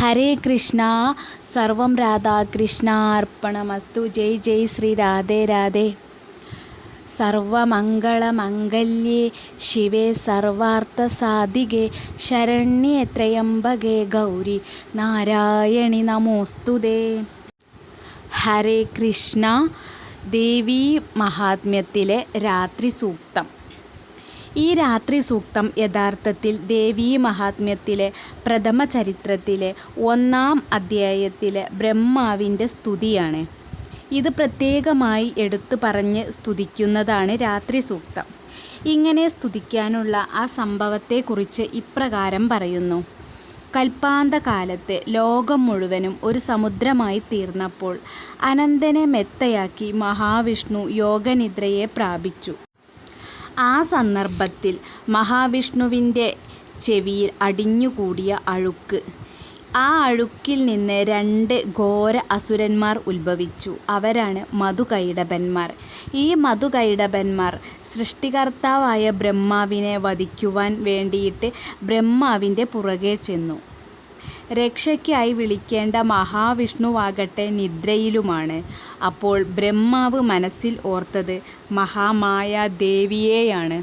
ഹരേ കൃഷ്ണ സർവം രാധാകൃഷ്ണാർപ്പണമസ്തു ജയ് ജയ് ശ്രീ രാധേ രാധേ. സർവമംഗളമംഗല്യേ ശിവേ സർവാർത്ഥസാധികേ ശരണ്യേ ത്രയംബകേ ഗൗരി നാരായണി നമോസ്തുതേ ഹരേ കൃഷ്ണ ദേവീ മഹാത്മ്യത്തിലെ രാത്രി സൂക്തം. ഈ രാത്രി സൂക്തം യഥാർത്ഥത്തിൽ ദേവീ മഹാത്മ്യത്തിലെ പ്രഥമ ചരിത്രത്തിലെ ഒന്നാം അധ്യായത്തിലെ ബ്രഹ്മാവിന്റെ സ്തുതിയാണ്. ഇത് പ്രത്യേകമായി എടുത്തു പറഞ്ഞ് സ്തുതിക്കുന്നതാണ് രാത്രി സൂക്തം. ഇങ്ങനെ സ്തുതിക്കാനുള്ള ആ സംഭവത്തെക്കുറിച്ച് ഇപ്രകാരം പറയുന്നു. കൽപ്പാന്തകാലത്ത് ലോകം മുഴുവനും ഒരു സമുദ്രമായി തീർന്നപ്പോൾ അനന്തനെ മെത്തയാക്കി മഹാവിഷ്ണു യോഗനിദ്രയെ പ്രാപിച്ചു. ആ സന്ദർഭത്തിൽ മഹാവിഷ്ണുവിന്റെ ചെവിയിൽ അടിഞ്ഞുകൂടിയ അഴുക്ക്. ആ അഴുക്കിൽ നിന്ന് രണ്ട് ഘോര അസുരന്മാർ ഉത്ഭവിച്ചു. അവരാണ് മധുകൈടപന്മാർ ഈ മധുകൈടപന്മാർ സൃഷ്ടികർത്താവായ ബ്രഹ്മാവിനെ വധിക്കുവാൻ വേണ്ടിയിട്ട് ബ്രഹ്മാവിന്റെ പുറകെ ചെന്നു. രക്ഷയ്ക്കായി വിളിക്കേണ്ട മഹാവിഷ്ണുവാകട്ടെ നിദ്രയിലുമാണ്. അപ്പോൾ ബ്രഹ്മാവ് മനസ്സിൽ ഓർത്തത് മഹാമായ ദേവിയെയാണ്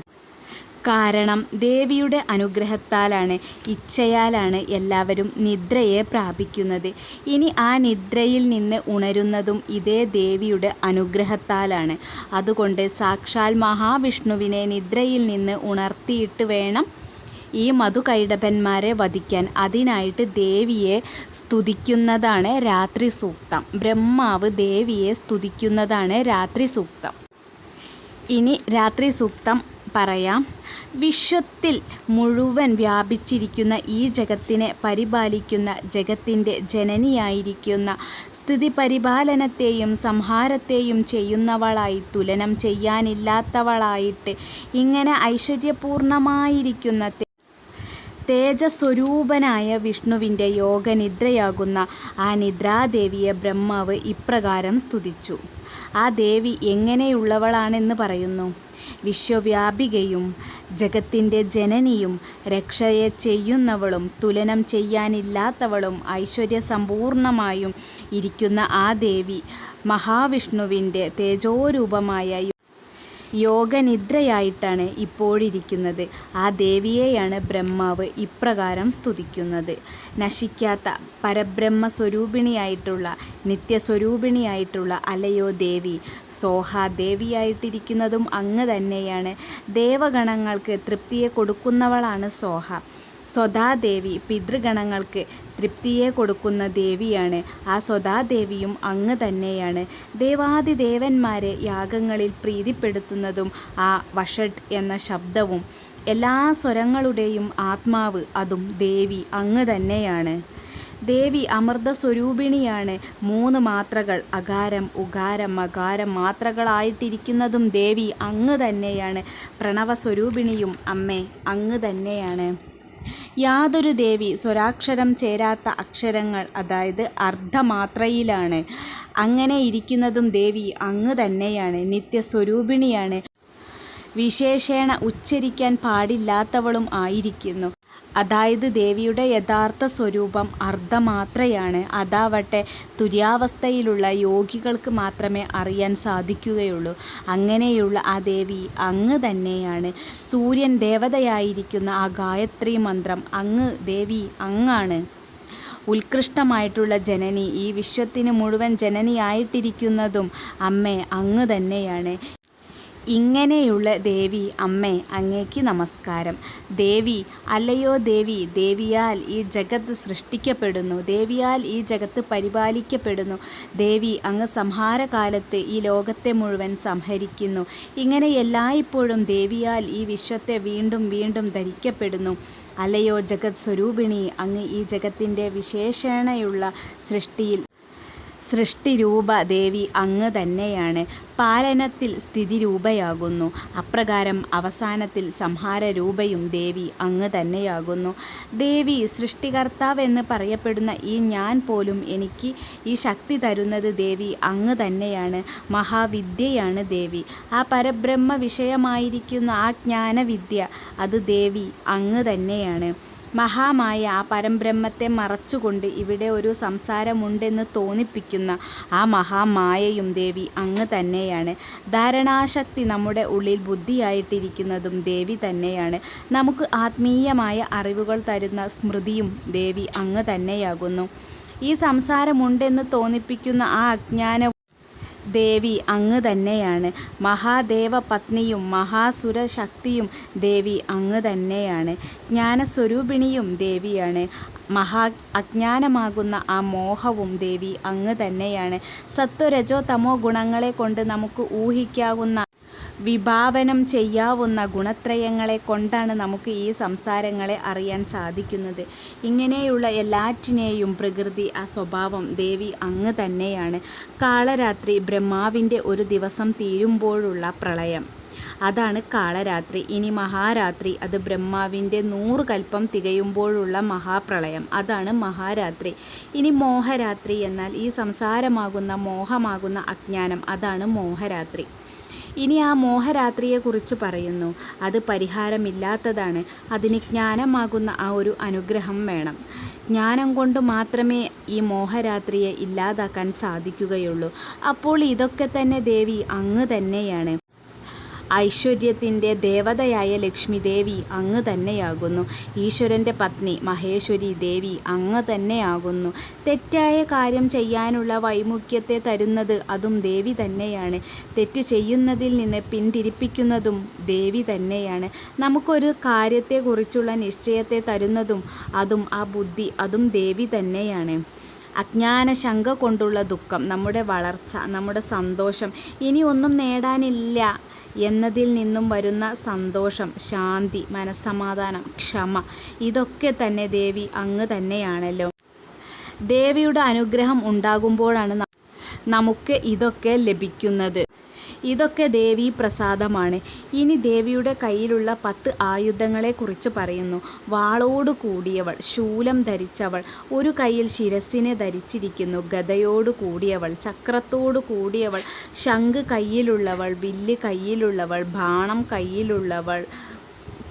കാരണം ദേവിയുടെ അനുഗ്രഹത്താലാണ് ഇച്ഛയാലാണ് എല്ലാവരും നിദ്രയെ പ്രാപിക്കുന്നത്. ഇനി ആ നിദ്രയിൽ നിന്ന് ഉണരുന്നതും ഇതേ ദേവിയുടെ അനുഗ്രഹത്താലാണ്. അതുകൊണ്ട് സാക്ഷാൽ മഹാവിഷ്ണുവിനെ നിദ്രയിൽ നിന്ന് ഉണർത്തിയിട്ട് വേണം ഈ മധുകൈടഭന്മാരെ വധിക്കാൻ അതിനായിട്ട് ദേവിയെ സ്തുതിക്കുന്നതാണ് രാത്രി സൂക്തം. ബ്രഹ്മാവ് ദേവിയെ സ്തുതിക്കുന്നതാണ് രാത്രി സൂക്തം. ഇനി രാത്രി സൂക്തം പറയാം. വിശ്വത്തിൽ മുഴുവൻ വ്യാപിച്ചിരിക്കുന്ന ഈ ജഗത്തിനെ പരിപാലിക്കുന്ന ജഗത്തിന്റെ ജനനിയായിരിക്കുന്ന സ്ഥിതി പരിപാലനത്തെയും സംഹാരത്തെയും ചെയ്യുന്നവളായി തുലനം ചെയ്യാനില്ലാത്തവളായിട്ട് ഇങ്ങനെ ഐശ്വര്യപൂർണമായിരിക്കുന്ന തേജസ്വരൂപനായ വിഷ്ണുവിന്റെ യോഗനിദ്രയാകുന്ന ആ നിദ്രാദേവിയെ ബ്രഹ്മാവ് ഇപ്രകാരം സ്തുതിച്ചു. ആ ദേവി എങ്ങനെയുള്ളവളാണെന്ന് പറയുന്നു. വിശ്വവ്യാപികയും ജഗത്തിന്റെ ജനനിയും രക്ഷയെ ചെയ്യുന്നവളും തുലനം ചെയ്യാനില്ലാത്തവളും ഐശ്വര്യസമ്പൂർണമായും ഇരിക്കുന്ന ആ ദേവി മഹാവിഷ്ണുവിന്റെ തേജോരൂപമായ യോഗനിദ്രയായിട്ടാണ് ഇപ്പോഴിരിക്കുന്നത്. ആ ദേവിയെയാണ് ബ്രഹ്മാവ് ഇപ്രകാരം സ്തുതിക്കുന്നത്. നശിക്കാത്ത പരബ്രഹ്മ സ്വരൂപിണിയായിട്ടുള്ള നിത്യസ്വരൂപിണിയായിട്ടുള്ള അലയോ ദേവി സോഹ ദേവിയായിട്ടിരിക്കുന്നതും അങ്ങ് തന്നെയാണ്. ദേവഗണങ്ങൾക്ക് തൃപ്തിയെ കൊടുക്കുന്നവളാണ് സോഹ. സ്വതാദേവി പിതൃഗണങ്ങൾക്ക് തൃപ്തിയെ കൊടുക്കുന്ന ദേവിയാണ്. ആ സ്വതാദേവിയും അങ്ങ് തന്നെയാണ്. ദേവാദിദേവന്മാരെ യാഗങ്ങളിൽ പ്രീതിപ്പെടുത്തുന്നതും ആ വഷഡ് എന്ന ശബ്ദവും എല്ലാ സ്വരങ്ങളുടെയും ആത്മാവ് അതും ദേവി അങ്ങ് തന്നെയാണ്. ദേവി അമൃത സ്വരൂപിണിയാണ് മൂന്ന് മാത്രകൾ അകാരം ഉകാരം അകാരം മാത്രകളായിട്ടിരിക്കുന്നതും ദേവി അങ്ങ് തന്നെയാണ്. പ്രണവ സ്വരൂപിണിയും അമ്മേ അങ്ങ് തന്നെയാണ്. യാതൊരു ദേവി സ്വരാക്ഷരം ചേരാത്ത അക്ഷരങ്ങൾ അതായത് അർദ്ധമാത്രയിലാണ്. അങ്ങനെ ഇരിക്കുന്നതും ദേവി അങ്ങ് തന്നെയാണ് നിത്യസ്വരൂപിണിയാണ്. വിശേഷേണ ഉച്ചരിക്കാൻ പാടില്ലാത്തവളും ആയിരിക്കുന്നു. അതായത് ദേവിയുടെ യഥാർത്ഥ സ്വരൂപം അർദ്ധമാത്രയാണ്. അതാവട്ടെ തുര്യാവസ്ഥയിലുള്ള യോഗികൾക്ക് മാത്രമേ അറിയാൻ സാധിക്കുകയുള്ളൂ. അങ്ങനെയുള്ള ആ ദേവി അങ്ങ് തന്നെയാണ്. സൂര്യൻ ദേവതയായിരിക്കുന്ന ആ ഗായത്രി മന്ത്രം അങ്ങ് ദേവി അങ്ങാണ്. ഉത്കൃഷ്ടമായിട്ടുള്ള ജനനി ഈ വിശ്വത്തിന് മുഴുവൻ ജനനിയായിട്ടിരിക്കുന്നതും അമ്മ അങ്ങ് തന്നെയാണ്. ഇങ്ങനെയുള്ള ദേവി അമ്മേ അങ്ങേക്ക് നമസ്കാരം. ദേവി അല്ലയോ ദേവി ദേവിയാൽ ഈ ജഗത്ത് സൃഷ്ടിക്കപ്പെടുന്നു. ദേവിയാൽ ഈ ജഗത്ത് പരിപാലിക്കപ്പെടുന്നു. ദേവി അങ്ങ് സംഹാരകാലത്ത് ഈ ലോകത്തെ മുഴുവൻ സംഹരിക്കുന്നു. ഇങ്ങനെ എല്ലായ്പ്പോഴും ദേവിയാൽ ഈ വിശ്വത്തെ വീണ്ടും വീണ്ടും ധരിക്കപ്പെടുന്നു. അല്ലയോ ജഗത് സ്വരൂപിണി അങ്ങ് ഈ ജഗത്തിന്റെ വിശേഷണയുള്ള സൃഷ്ടിയിൽ സൃഷ്ടിരൂപ ദേവി അങ്ങ് തന്നെയാണ്. പാലനത്തിൽ സ്ഥിതിരൂപയാകുന്നു. അപ്രകാരം അവസാനത്തിൽ സംഹാരരൂപയും ദേവി അങ്ങ് തന്നെയാകുന്നു. ദേവി സൃഷ്ടികർത്താവ് എന്ന് പറയപ്പെടുന്ന ഈ ഞാൻ പോലും എനിക്ക് ഈ ശക്തി തരുന്നത് ദേവി അങ്ങ് തന്നെയാണ്. മഹാവിദ്യയാണ് ദേവി. ആ പരബ്രഹ്മ വിഷയമായിരിക്കുന്ന ആ ജ്ഞാനവിദ്യ അത് ദേവി അങ്ങ് തന്നെയാണ്. മഹാമായ ആ പരംബ്രഹ്മത്തെ മറച്ചുകൊണ്ട് ഇവിടെ ഒരു സംസാരമുണ്ടെന്ന് തോന്നിപ്പിക്കുന്ന ആ മഹാമായയും ദേവി അങ്ങ് തന്നെയാണ്. ധാരണാശക്തി നമ്മുടെ ഉള്ളിൽ ബുദ്ധിയായിട്ടിരിക്കുന്നതും ദേവി തന്നെയാണ്. നമുക്ക് ആത്മീയമായ അറിവുകൾ തരുന്ന സ്മൃതിയും ദേവി അങ്ങ് തന്നെയാകുന്നു. ഈ സംസാരമുണ്ടെന്ന് തോന്നിപ്പിക്കുന്ന ആ അജ്ഞാന ദേവി അങ്ങ് തന്നെയാണ്. മഹാദേവ പത്നിയും മഹാസുര ശക്തിയും ദേവി അങ്ങ് തന്നെയാണ്. ജ്ഞാനസ്വരൂപിണിയും ദേവിയാണ്. മഹാ അജ്ഞാനമാകുന്ന ആ മോഹവും ദേവി അങ്ങ് തന്നെയാണ്. സത്വരജോ തമോ ഗുണങ്ങളെ കൊണ്ട് നമുക്ക് ഊഹിക്കാവുന്ന വിഭാവനം ചെയ്യാവുന്ന ഗുണത്രയങ്ങളെ കൊണ്ടാണ് നമുക്ക് ഈ സംസാരങ്ങളെ അറിയാൻ സാധിക്കുന്നത്. ഇങ്ങനെയുള്ള എല്ലാറ്റിനെയും പ്രകൃതി ആ സ്വഭാവം ദേവി അങ്ങ് തന്നെയാണ്. കാളരാത്രി ബ്രഹ്മാവിന്റെ ഒരു ദിവസം തീരുമ്പോഴുള്ള പ്രളയം. അതാണ് കാളരാത്രി. ഇനി മഹാരാത്രി അത് ബ്രഹ്മാവിന്റെ നൂറ് കൽപ്പം തികയുമ്പോഴുള്ള മഹാപ്രളയം. അതാണ് മഹാരാത്രി. ഇനി മോഹരാത്രി എന്നാൽ ഈ സംസാരമാകുന്ന മോഹമാകുന്ന അജ്ഞാനം അതാണ് മോഹരാത്രി. ഇനി ആ മോഹരാത്രിയെക്കുറിച്ച് പറയുന്നു. അത് പരിഹാരമില്ലാത്തതാണ്. അതിന് ജ്ഞാനമാകുന്ന ആ ഒരു അനുഗ്രഹം വേണം. ജ്ഞാനം കൊണ്ട് മാത്രമേ ഈ മോഹരാത്രിയെ ഇല്ലാതാക്കാൻ സാധിക്കുകയുള്ളൂ. അപ്പോൾ ഇതൊക്കെ തന്നെ ദേവി അങ്ങ് തന്നെയാണ്. ഐശ്വര്യത്തിന്റെ ദേവതയായ ലക്ഷ്മി ദേവി അങ്ങ് തന്നെയാകുന്നു. ഈശ്വരന്റെ പത്നി മഹേശ്വരി ദേവി അങ്ങ് തന്നെയാകുന്നു. തെറ്റായ കാര്യം ചെയ്യാനുള്ള വൈമുഖ്യത്തെ തരുന്നത് അതും ദേവി തന്നെയാണ്. തെറ്റ് ചെയ്യുന്നതിൽ നിന്ന് പിന്തിരിപ്പിക്കുന്നതും ദേവി തന്നെയാണ്. നമുക്കൊരു കാര്യത്തെക്കുറിച്ചുള്ള നിശ്ചയത്തെ തരുന്നതും അതും ആ ബുദ്ധി അതും ദേവി തന്നെയാണ്. അജ്ഞാന ശങ്ക കൊണ്ടുള്ള ദുഃഖം നമ്മുടെ വളർച്ച നമ്മുടെ സന്തോഷം ഇനി ഒന്നും നേടാനില്ല എന്നതിൽ നിന്നും വരുന്ന സന്തോഷം ശാന്തി മനസ്സമാധാനം ക്ഷമ ഇതൊക്കെ തന്നെ ദേവി അങ്ങ് തന്നെയാണല്ലോ. ദേവിയുടെ അനുഗ്രഹം ഉണ്ടാകുമ്പോഴാണ് നമുക്ക് ഇതൊക്കെ ലഭിക്കുന്നത്. ഇതൊക്കെ ദേവി പ്രസാദമാണ്. ഇനി ദേവിയുടെ കയ്യിലുള്ള പത്ത് ആയുധങ്ങളെക്കുറിച്ച് പറയുന്നു. വാളോട് കൂടിയവൾ ശൂലം ധരിച്ചവൾ ഒരു കയ്യിൽ ശിരസിനെ ധരിച്ചിരിക്കുന്നു. ഗതയോട് കൂടിയവൾ ചക്രത്തോട് കൂടിയവൾ ശംഖ് കയ്യിലുള്ളവൾ വില്ല് കയ്യിലുള്ളവൾ ബാണം കയ്യിലുള്ളവൾ.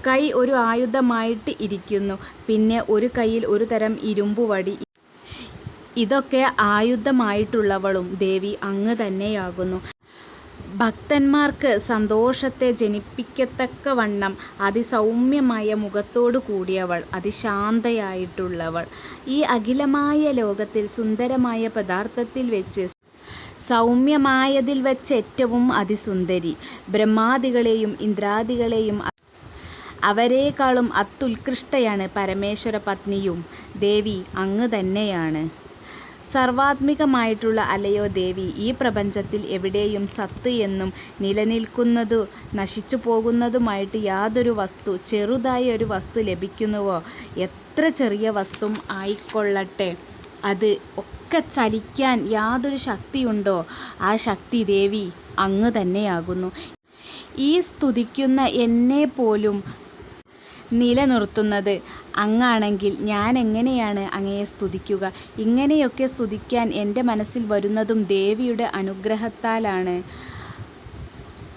കൈ ഒരു ആയുധമായിട്ട് ഇരിക്കുന്നു. പിന്നെ ഒരു കയ്യിൽ ഒരു തരം ഇരുമ്പുവടി ഇതൊക്കെ ആയുധമായിട്ടുള്ളവളും ദേവി അങ്ങ് തന്നെയാകുന്നു. ഭക്തന്മാർക്ക് സന്തോഷത്തെ ജനിപ്പിക്കത്തക്കവണ്ണം അതിസൗമ്യമായ മുഖത്തോടു കൂടിയവൾ അതിശാന്തയായിട്ടുള്ളവൾ. ഈ അഖിലമായ ലോകത്തിൽ സുന്ദരമായ പദാർത്ഥത്തിൽ വെച്ച് സൗമ്യമായതിൽ വെച്ച് ഏറ്റവും അതിസുന്ദരി. ബ്രഹ്മാദികളെയും ഇന്ദ്രാദികളെയും അവരെക്കാളും അത്യുത്കൃഷ്ടയാണ് പരമേശ്വര പത്നിയും ദേവി അങ്ങ് തന്നെയാണ്. സർവാത്മികമായിട്ടുള്ള അലയോ ദേവി ഈ പ്രപഞ്ചത്തിൽ എവിടെയും സത്ത് എന്നും നിലനിൽക്കുന്നതു നശിച്ചു പോകുന്നതുമായിട്ട് യാതൊരു വസ്തു ചെറുതായി ഒരു വസ്തു ലഭിക്കുന്നുവോ? എത്ര ചെറിയ വസ്തു ആയിക്കൊള്ളട്ടെ. അത് ഒക്കെ ചലിക്കാൻ യാതൊരു ശക്തിയുണ്ടോ? ആ ശക്തി ദേവി അങ്ങ് തന്നെയാകുന്നു. ഈ സ്തുതിക്കുന്ന എന്നെ പോലും നിലനിർത്തുന്നത് അങ്ങാണെങ്കിൽ ഞാൻ എങ്ങനെയാണ് അങ്ങയെ സ്തുതിക്കുക? ഇങ്ങനെയൊക്കെ സ്തുതിക്കാൻ എന്റെ മനസ്സിൽ വരുന്നതും ദേവിയുടെ അനുഗ്രഹത്താലാണ്.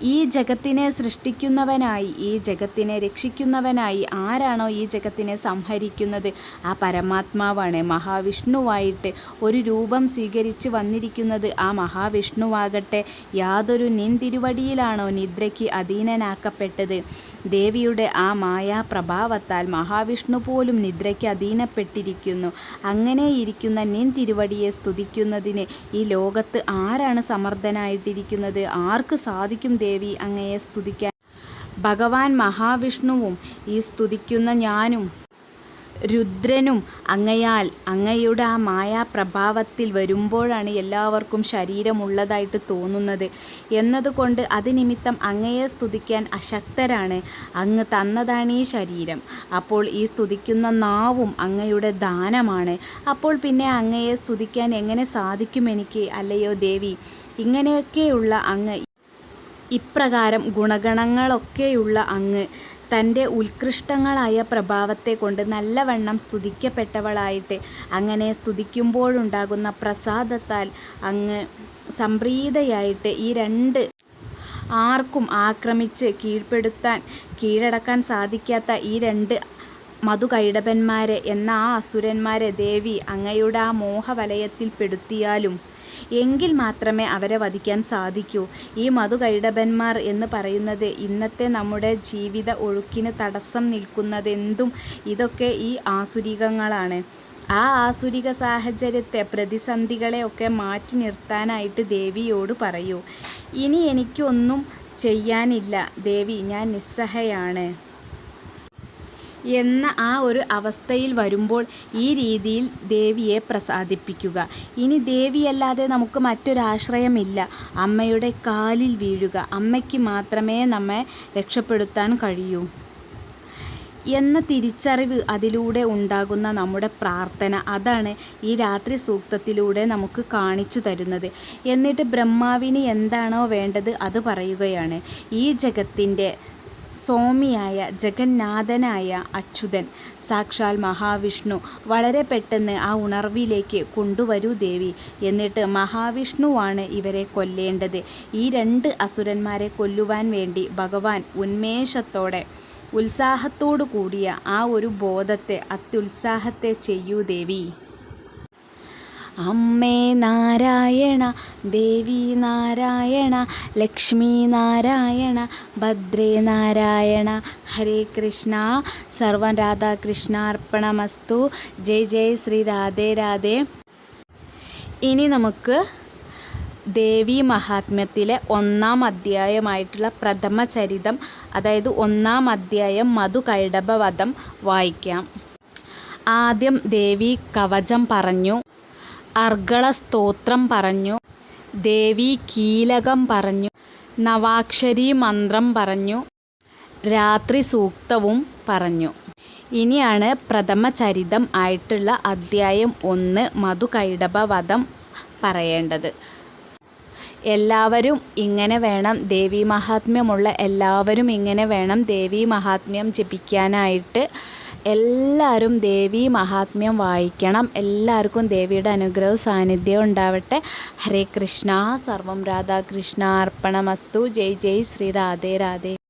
ഈ ജഗത്തിനെ സൃഷ്ടിക്കുന്നവനായി ഈ ജഗത്തിനെ രക്ഷിക്കുന്നവനായി ആരാണോ ഈ ജഗത്തിനെ സംഹരിക്കുന്നത്? ആ പരമാത്മാവാണ് മഹാവിഷ്ണുവായിട്ട് ഒരു രൂപം സ്വീകരിച്ച് വന്നിരിക്കുന്നത്. ആ മഹാവിഷ്ണുവാകട്ടെ യാതൊരു നിൻതിരുവടിയിലാണോ നിദ്രയ്ക്ക് അധീനനാക്കപ്പെട്ടത്? ദേവിയുടെ ആ മായാപ്രഭാവത്താൽ മഹാവിഷ്ണു പോലും നിദ്രയ്ക്ക് അധീനപ്പെട്ടിരിക്കുന്നു. അങ്ങനെയിരിക്കുന്ന നിൻ തിരുവടിയെ സ്തുതിക്കുന്നതിന് ഈ ലോകത്ത് ആരാണ് സമർത്ഥനായിട്ടിരിക്കുന്നത്? ആർക്ക് സാധിക്കും ദേവി അങ്ങയെ സ്തുതിക്കാൻ. ഭഗവാൻ മഹാവിഷ്ണുവും ഈ സ്തുതിക്കുന്ന ഞാനും രുദ്രനും അങ്ങയാൽ അങ്ങയുടെ ആ മായാപ്രഭാവത്തിൽ വരുമ്പോഴാണ് എല്ലാവർക്കും ശരീരമുള്ളതായിട്ട് തോന്നുന്നത്. എന്നതുകൊണ്ട് അതിനിമിത്തം അങ്ങയെ സ്തുതിക്കാൻ അശക്തരാണ്. അങ്ങ് തന്നതാണ് ഈ ശരീരം. അപ്പോൾ ഈ സ്തുതിക്കുന്ന നാവും അങ്ങയുടെ ദാനമാണ്. അപ്പോൾ പിന്നെ അങ്ങയെ സ്തുതിക്കാൻ എങ്ങനെ സാധിക്കും എനിക്ക്? അല്ലയോ ദേവി? ഇങ്ങനെയൊക്കെയുള്ള അങ്ങ് ഇപ്രകാരം ഗുണഗണങ്ങളൊക്കെയുള്ള അങ്ങ് തന്റെ ഉത്കൃഷ്ടങ്ങളായ പ്രഭാവത്തെ കൊണ്ട് നല്ലവണ്ണം സ്തുതിക്കപ്പെട്ടവളായിട്ട് അങ്ങനെ സ്തുതിക്കുമ്പോഴുണ്ടാകുന്ന പ്രസാദത്താൽ അങ്ങ് സംപ്രീതയായിട്ട് ഈ രണ്ട് ആർക്കും ആക്രമിച്ച് കീഴ്പ്പെടുത്താൻ കീഴടക്കാൻ സാധിക്കാത്ത ഈ രണ്ട് മധുകൈടപന്മാരെ എന്ന ആ അസുരന്മാരെ ദേവി അങ്ങയുടെ ആ മോഹവലയത്തിൽ പെടുത്തിയാലും എങ്കിൽ മാത്രമേ അവരെ വധിക്കാൻ സാധിക്കൂ. ഈ മധുകൈടഭന്മാർ എന്ന് പറയുന്നത് ഇന്നത്തെ നമ്മുടെ ജീവിത ഒഴുക്കിന് തടസ്സം നിൽക്കുന്നതെന്തും ഇതൊക്കെ ഈ ആസുരികങ്ങളാണ്. ആ ആസുരിക സാഹചര്യത്തെ പ്രതിസന്ധികളെയൊക്കെ മാറ്റി നിർത്താനായിട്ട് ദേവിയോട് പറയൂ. ഇനി എനിക്കൊന്നും ചെയ്യാനില്ല. ദേവി ഞാൻ നിസ്സഹയാണ്. എന്ന ആ ഒരു അവസ്ഥയിൽ വരുമ്പോൾ ഈ രീതിയിൽ ദേവിയെ പ്രസാദിപ്പിക്കുക. ഇനി ദേവിയല്ലാതെ നമുക്ക് മറ്റൊരാശ്രയമില്ല. അമ്മയുടെ കാലിൽ വീഴുക. അമ്മയ്ക്ക് മാത്രമേ നമ്മെ രക്ഷപ്പെടുത്താൻ കഴിയൂ. എന്ന തിരിച്ചറിവ് അതിലൂടെ ഉണ്ടാകുന്ന നമ്മുടെ പ്രാർത്ഥന അതാണ് ഈ രാത്രി സൂക്തത്തിലൂടെ നമുക്ക് കാണിച്ചു തരുന്നത്. എന്നിട്ട് ബ്രഹ്മാവിന് എന്താണോ വേണ്ടത് അത് പറയുകയാണ്. ഈ ജഗത്തിന്റെ സ്വാമിയായ ജഗന്നാഥനായ അച്യുതൻ. സാക്ഷാൽ മഹാവിഷ്ണു വളരെ പെട്ടെന്ന് ആ ഉണർവിലേക്ക് കൊണ്ടുവരൂ ദേവി. എന്നിട്ട് മഹാവിഷ്ണുവാണ് ഇവരെ കൊല്ലേണ്ടത്. ഈ രണ്ട് അസുരന്മാരെ കൊല്ലുവാൻ വേണ്ടി ഭഗവാൻ ഉന്മേഷത്തോടെ ഉത്സാഹത്തോടു കൂടിയ ആ ഒരു ബോധത്തെ അത്യുത്സാഹത്തെ ചെയ്യൂ ദേവി. അമ്മേ നാരായണ ദേവി നാരായണ ലക്ഷ്മി നാരായണ ഭദ്രേ നാരായണ. ഹരേ കൃഷ്ണ. സർവം രാധാകൃഷ്ണാർപ്പണമസ്തു. ജയ് ജയ് ശ്രീ രാധേ രാധേ. ഇനി നമുക്ക് ദേവി മഹാത്മ്യത്തിലെ ഒന്നാം അധ്യായമായിട്ടുള്ള പ്രഥമ ചരിതം അതായത് ഒന്നാം അധ്യായം മധുകൈടഭവധം വായിക്കാം. ആദ്യം ദേവി കവചം പറഞ്ഞു. അർഗള സ്തോത്രം പറഞ്ഞു. ദേവി കീലകം പറഞ്ഞു. നവാക്ഷരി മന്ത്രം പറഞ്ഞു. രാത്രി സൂക്തവും പറഞ്ഞു. ഇനിയാണ് പ്രഥമ ചരിതം ആയിട്ടുള്ള അധ്യായം ഒന്ന് മധുകൈടഭവധം പറയേണ്ടത്. എല്ലാവരും ഇങ്ങനെ വേണം ദേവീ മഹാത്മ്യമുള്ള എല്ലാവരും ഇങ്ങനെ വേണം ദേവീ മഹാത്മ്യം ജപിക്കാനായിട്ട്. എല്ലാവരും ദേവി മഹാത്മ്യം വായിക്കണം. എല്ലാവർക്കും ദേവിയുടെ അനുഗ്രഹവും സാന്നിധ്യം ഉണ്ടാവട്ടെ. ഹരേ കൃഷ്ണ. സർവം രാധാകൃഷ്ണ. അർപ്പണമസ്തു. ജയ് ജയ് ശ്രീ രാധേ രാധേ.